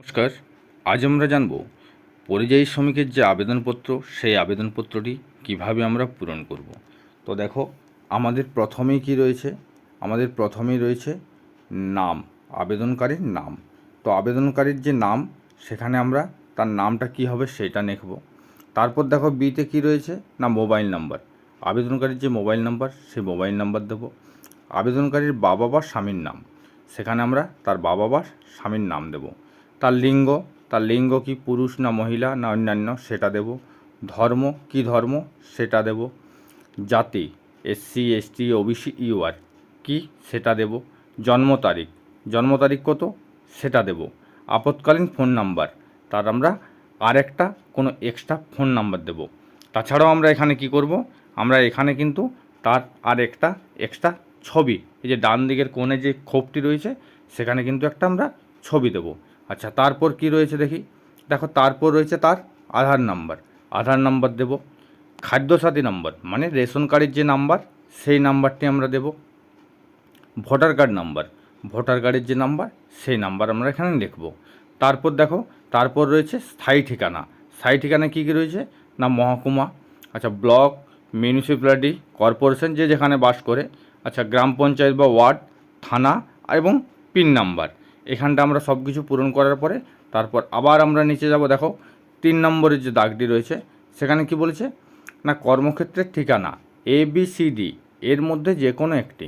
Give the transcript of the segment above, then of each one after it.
নমস্কার, আজ আমরা জানব পরিযায়ী শ্রমিকের যে আবেদনপত্র, সেই আবেদনপত্রটি কীভাবে আমরা পূরণ করব। তো দেখো, আমাদের প্রথমেই কি রয়েছে? আমাদের প্রথমেই রয়েছে নাম, আবেদনকারীর নাম। তো আবেদনকারীর যে নাম, সেখানে আমরা তার নামটা কি হবে সেটা লিখব তারপর দেখো বিতে কি রয়েছে? না, মোবাইল নাম্বার। আবেদনকারীর যে মোবাইল নাম্বার, সেই মোবাইল নাম্বার দেবো। আবেদনকারীর বাবা বা স্বামীর নাম। সেখানে আমরা তার বাবা বা স্বামীর নাম দেব। তার লিঙ্গ তার লিঙ্গ কি পুরুষ না মহিলা না অন্যান্য সেটা দেব। ধর্ম কি ধর্ম সেটা দেব। জাতি এসসি এসটি ওবিসি ইউআর কি সেটা দেব। জন্ম তারিখ জন্ম তারিখ কত সেটা দেব। আপৎকালীন ফোন নাম্বার, তার আমরা আর একটা কোনো এক্সট্রা ফোন নাম্বার দেব। তাছাড়াও আমরা এখানে কি করব? আমরা এখানে কিন্তু তার আর একটা এক্সট্রা ছবি, এই যে ডান দিকের কোণে যে ক্ষোভটি রয়েছে, সেখানে কিন্তু একটা আমরা ছবি দেব। আচ্ছা তারপর কি রয়েছে দেখি? দেখো, তারপর রয়েছে তার আধার নাম্বার। আধার নাম্বার দেব, খাদ্যসাথী নাম্বার মানে রেশন কার্ডের যে নাম্বার, সেই নাম্বারটি আমরা দেব। ভোটার কার্ড নাম্বার, ভোটার কার্ডের যে নাম্বার, সেই নাম্বার আমরা এখানে লিখব। তারপর দেখো, তারপর রয়েছে স্থায়ী ঠিকানা। স্থায়ী ঠিকানা কী কী রয়েছে? না, মহকুমা। আচ্ছা ব্লক, মিউনিসিপ্যালিটি, কর্পোরেশন যে যেখানে বাস করে। আচ্ছা গ্রাম পঞ্চায়েত বা ওয়ার্ড, থানা এবং পিন নাম্বার। এখানটা আমরা সব কিছু পূরণ করার পরে তারপর আবার আমরা নিচে যাব, দেখো, তিন নম্বরের যে দাগটি রয়েছে, সেখানে কি বলেছে? না, কর্মক্ষেত্রের ঠিকানা এ বি সি ডি এর মধ্যে যে কোনো একটি।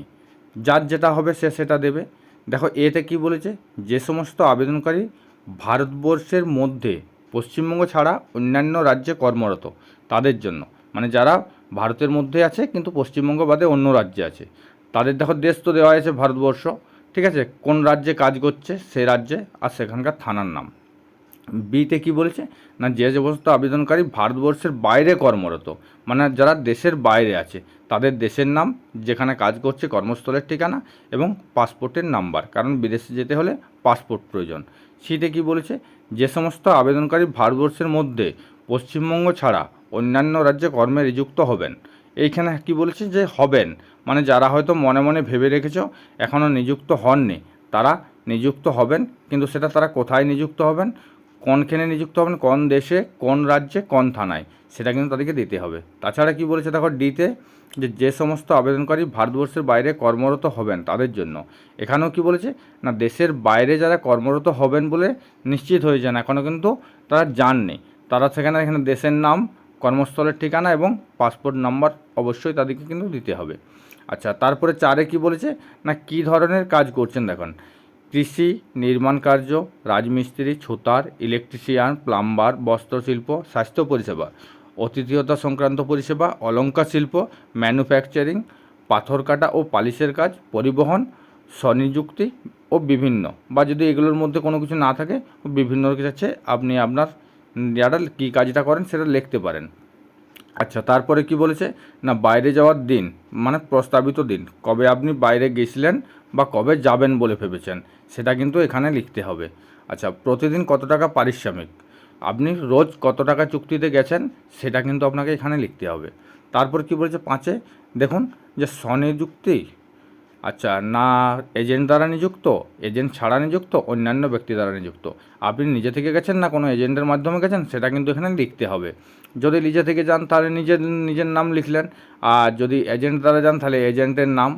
যার যেটা হবে সে সেটা দেবে। দেখো, এতে কি বলেছে? যে সমস্ত আবেদনকারী ভারতবর্ষের মধ্যে, পশ্চিমবঙ্গ ছাড়া অন্যান্য রাজ্যে কর্মরত, তাদের জন্য। মানে যারা ভারতের মধ্যে আছে, কিন্তু পশ্চিমবঙ্গ বাদে অন্য রাজ্যে আছে। তাদের, দেখো, দেশ তো দেওয়া আছে ভারতবর্ষ। ঠিক আছে, কোন রাজ্যে কাজ করছে সে রাজ্যে আর সেখানকার থানার নাম। বিতে কি বলেছে? না, যে সমস্ত আবেদনকারী ভারতবর্ষের বাইরে কর্মরত মানে যারা দেশের বাইরে আছে, তাদের দেশের নাম, যেখানে কাজ করছে কর্মস্থলের ঠিকানা এবং পাসপোর্টের নাম্বার, কারণ বিদেশে যেতে হলে পাসপোর্ট প্রয়োজন। সিতে কি বলেছে? যে সমস্ত আবেদনকারী ভারতবর্ষের মধ্যে পশ্চিমবঙ্গ ছাড়া অন্যান্য রাজ্যে কর্মে নিযুক্ত হবেন এইখানে কি বলেছে যে হবেন। মানে যারা হয়তো মনে মনে ভেবে রেখেছ এখনও নিযুক্ত হননি, তারা নিযুক্ত হবেন, কিন্তু সেটা তারা কোথায় নিযুক্ত হবেন? কোনখানে নিযুক্ত হবেন? কোন দেশে? কোন রাজ্যে? কোন থানায়? সেটা কিন্তু তাদেরকে দিতে হবে। তাছাড়া কি বলেছে দেখো, ডিতে যে যে সমস্ত আবেদনকারী ভারতবর্ষের বাইরে কর্মরত হবেন তাদের জন্য, এখানেও কি বলেছে? না, দেশের বাইরে যারা কর্মরত হবেন বলে নিশ্চিত হয়ে যান এখনও কিন্তু তারা জাননি তারা সেখানে, এখানে দেশের নাম কর্মস্থলের ঠিকানা এবং পাসপোর্ট নাম্বার অবশ্যই তাদেরকে কিন্তু দিতে হবে। আচ্ছা তারপরে চারে কি বলেছে? না, কি ধরনের কাজ করছেন দেখুন। কৃষি, নির্মাণ কার্য, রাজমিস্ত্রি, ছুতার, ইলেকট্রিশিয়ান, প্লাম্বার, বস্ত্রশিল্প, স্বাস্থ্য পরিষেবা, অতিথিয়তা সংক্রান্ত পরিষেবা অলঙ্কার শিল্প, ম্যানুফ্যাকচারিং, পাথর কাটা ও পালিশের কাজ, পরিবহন, স্বনিযুক্তি ও বিভিন্ন। বা যদি এগুলোর মধ্যে কোনো কিছু না থাকে বিভিন্ন কাছে আপনি আপনার যারা কী কাজটা করেন সেটা লিখতে পারেন। আচ্ছা তারপরে কি বলেছে? না, বাইরে যাওয়ার দিন মানে প্রস্তাবিত দিন, কবে আপনি বাইরে গেছিলেন বা কবে যাবেন বলে ভেবেছেন, সেটা কিন্তু এখানে লিখতে হবে। আচ্ছা প্রতিদিন কত টাকা পারিশ্রমিক? আপনি রোজ কত টাকা চুক্তিতে গেছেন, সেটা কিন্তু আপনাকে এখানে লিখতে হবে। তারপর কি বলেছে? পাঁচে, দেখুন যে স্বনিযুক্তি আচ্ছা না এজেন্ট দ্বারা নিযুক্ত, এজেন্ট ছাড়া নিযুক্ত, অন্যান্য ব্যক্তি দ্বারা নিযুক্ত। আপনি নিজে থেকে গেছেন না কোনো এজেন্টের মাধ্যমে গেছেন? সেটা কিন্তু এখানে লিখতে হবে। যদি নিজে থেকে যান তাহলে নিজের নিজের নাম লিখলেন। আর যদি এজেন্ট দ্বারা যান তাহলে এজেন্টের নাম,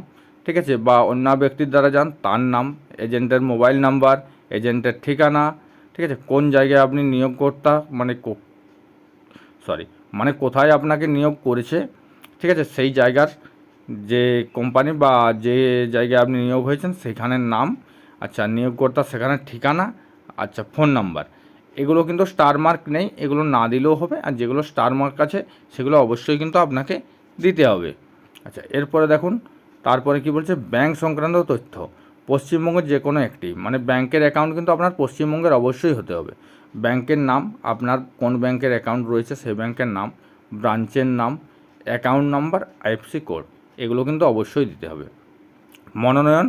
ঠিক আছে? বা অন্য ব্যক্তির দ্বারা যান, তার নাম, এজেন্টের মোবাইল নাম্বার, এজেন্টের ঠিকানা, ঠিক আছে? কোন জায়গায় আপনি নিয়োগকর্তা মানে সরি মানে কোথায় আপনাকে নিয়োগ করেছে, ঠিক আছে? সেই জায়গার যে কোম্পানি বা যে জায়গায় আপনি নিয়োগ হয়েছেন সেখানের নাম আচ্ছা নিয়োগকর্তা সেখানের ঠিকানা আচ্ছা ফোন নাম্বার। এগুলো কিন্তু স্টার মার্ক নেই, এগুলো না দিলেও হবে আর যেগুলো স্টার মার্ক আছে সেগুলো অবশ্যই কিন্তু আপনাকে দিতে হবে। আচ্ছা এরপরে দেখুন, তারপরে কি বলছে? ব্যাংক সংক্রান্ত তথ্য। পশ্চিমবঙ্গের যে কোনো একটি মানে ব্যাংকের অ্যাকাউন্ট কিন্তু আপনার পশ্চিমবঙ্গের অবশ্যই হতে হবে। ব্যাংকের নাম, আপনার কোন ব্যাংকের অ্যাকাউন্ট রয়েছে সেই ব্যাংকের নাম, ব্রাঞ্চের নাম, অ্যাকাউন্ট নাম্বার, আইএফসি কোড। এগুলো কিন্তু অবশ্যই দিতে হবে। মনোনয়ন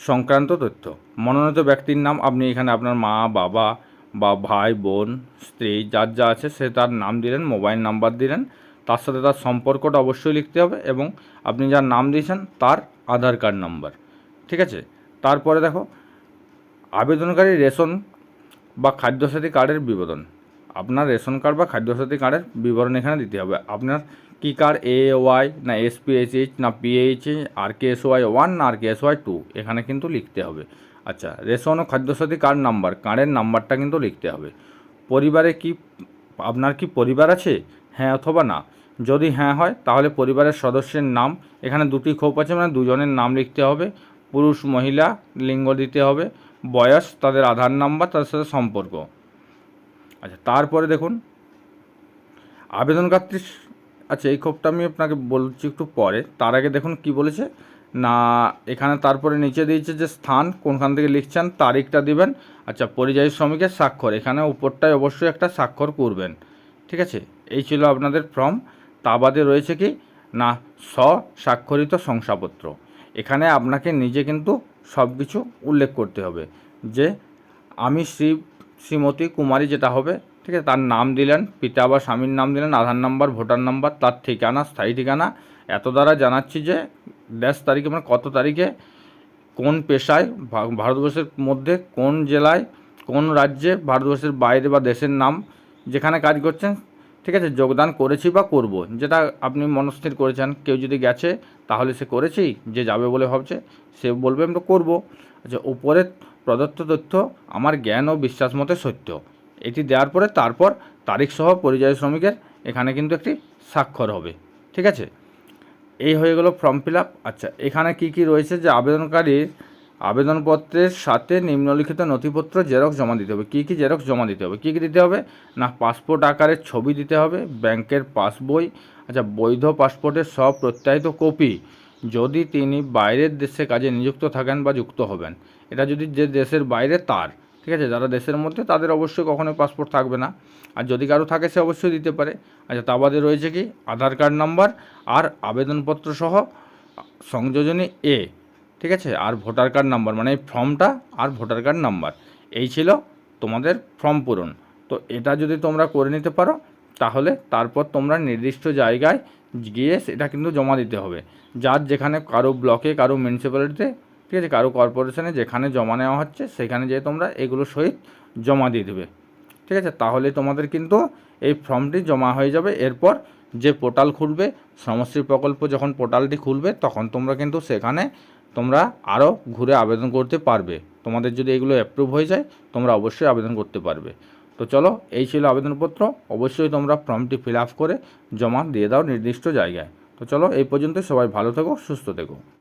সংক্রান্ত তথ্য। মনোনীত ব্যক্তির নাম, আপনি এখানে আপনার মা, বাবা বা ভাই, বোন, স্ত্রী, যার যা আছে সে তার নাম দিলেন, মোবাইল নাম্বার দিলেন, তার সাথে তার সম্পর্কটা অবশ্যই লিখতে হবে এবং আপনি যার নাম দিয়েছেন তার আধার কার্ড নাম্বার। ঠিক আছে? তারপরে দেখো, আবেদনকারী রেশন বা খাদ্যসাথী কার্ডের বিবরণ। আপনার রেশন কার্ড বা খাদ্যসাথী কার্ডের বিবরণ এখানে দিতে হবে। আপনার কী কার্ড এ ওয়াই না এসপিএইচএইচ না PH R K S Y one না R K S Y two এখানে কিন্তু লিখতে হবে। আচ্ছা রেশন ও খাদ্যসাথী কার্ড নাম্বার? কার্ডের নাম্বারটা কিন্তু লিখতে হবে। পরিবারে কি, আপনার কি পরিবার আছে? হ্যাঁ অথবা না। যদি হ্যাঁ হয়, তাহলে পরিবারের সদস্যের নাম, এখানে দুটি খোপ আছে মানে দুজনের নাম লিখতে হবে। পুরুষ, মহিলা, লিঙ্গ দিতে হবে। বয়স, তাদের আধার নাম্বার, তাদের সাথে সম্পর্ক। আচ্ছা তারপরে দেখুন। আবেদনকারী আচ্ছা এই খোপটা আমি আপনাকে বলছি একটু পরে। তার আগে দেখুন কি বলেছে। না, এখানে তারপরে নিচে দিয়েছে যে স্থান, কোনখান থেকে লিখছেন, তারিখটা দিবেন। আচ্ছা পরিযায়ী শ্রমিকের স্বাক্ষর। এখানে উপরটায় অবশ্যই একটা স্বাক্ষর করবেন। ঠিক আছে? এই ছিল আপনাদের ফর্ম। তা বাদে রয়েছে কি? না, স্বস্বাক্ষরিত শংসাপত্র। এখানে আপনাকে নিজে কিন্তু সব কিছু উল্লেখ করতে হবে। যে, আমি শ্রী, শ্রীমতী কুমারী যেটা হবে ঠিক আছে, তার নাম দিলেন, পিতা বা স্বামীর নাম দিলেন, আধার নাম্বার, ভোটার নাম্বার, তার ঠিকানা, স্থায়ী ঠিকানা, এত দ্বারা জানাচ্ছি যে দেশ তারিখে মানে কত তারিখে, কোন পেশায় ভারতবর্ষের মধ্যে কোন জেলায়, কোন রাজ্যে, ভারতবর্ষের বাইরে বা দেশের নাম, যেখানে কাজ করছেন, ঠিক আছে, যোগদান করেছি বা করব, যেটা আপনি মনস্থির করেছেন, কেউ যদি গেছে, তাহলে সে করেছি, যে যাবে বলে ভাবছে, সে বলবে আমরা করব। আচ্ছা উপরে প্রদত্ত তথ্য আমার জ্ঞান ও বিশ্বাস মতে সত্য। এটি দেওয়ার পরে তারপর তারিখ সহ পরিযায়ী শ্রমিকের এখানে কিন্তু একটি স্বাক্ষর হবে। ঠিক আছে? এই হয়ে গেল ফর্ম ফিল আচ্ছা এখানে কি কি রয়েছে যে আবেদনকারীর আবেদনপত্রের সাথে নিম্নলিখিত নথিপত্র জেরক্স জমা দিতে হবে। কী কী জেরক্স জমা দিতে হবে? কী কী দিতে হবে? না, পাসপোর্ট আকারের ছবি দিতে হবে, ব্যাংকের পাসবই আচ্ছা বৈধ পাসপোর্টের সব প্রত্যায়িত কপি। যদি তিনি বাইরের দেশে কাজে নিযুক্ত থাকেন বা যুক্ত হবেন, এটা যদি যে দেশের বাইরে, তার। ঠিক আছে? যারা দেশের মধ্যে, তাদের অবশ্যই কখনোই পাসপোর্ট থাকবে না। আর যদি কারও থাকে, সে অবশ্যই দিতে পারে। আচ্ছা তা বাদে রয়েছে কি? আধার কার্ড নাম্বার আর আবেদনপত্র সহ সংযোজনী এ ঠিক আছে? আর ভোটার কার্ড নাম্বার মানে এই ফর্মটা আর ভোটার কার্ড নাম্বার এই ছিল তোমাদের ফর্ম পূরণ। তো এটা যদি তোমরা করে নিতে পারো, তাহলে তারপর তোমরা নির্দিষ্ট জায়গায় গিয়ে সেটা কিন্তু জমা দিতে হবে। যার যেখানে কারও ব্লকে কারও মিউনিসিপ্যালিটিতে ঠিক আছে, কারও কর্পোরেশনে যেখানে জমা নেওয়া হচ্ছে, সেখানে যেয়ে তোমরা এগুলো সহিত জমা দিয়ে দেবে। ঠিক আছে, তাহলে তোমাদের কিন্তু এই ফর্মটি জমা হয়ে যাবে। এরপর যে পোর্টাল খুলবে শ্রমশ্রী প্রকল্প যখন পোর্টালটি খুলবে, তখন তোমরা কিন্তু সেখানে তোমরা আরও ঘুরে আবেদন করতে পারবে। তোমাদের যদি এগুলো অ্যাপ্রুভ হয়ে যায়, তোমরা অবশ্যই আবেদন করতে পারবে। তো চলো, এই ছিল আবেদনপত্র। অবশ্যই তোমরা ফর্মটি ফিল করে জমা দিয়ে দাও নির্দিষ্ট জায়গায়। তো চলো, এই পর্যন্ত সবাই ভালো থেকো, সুস্থ থেকো।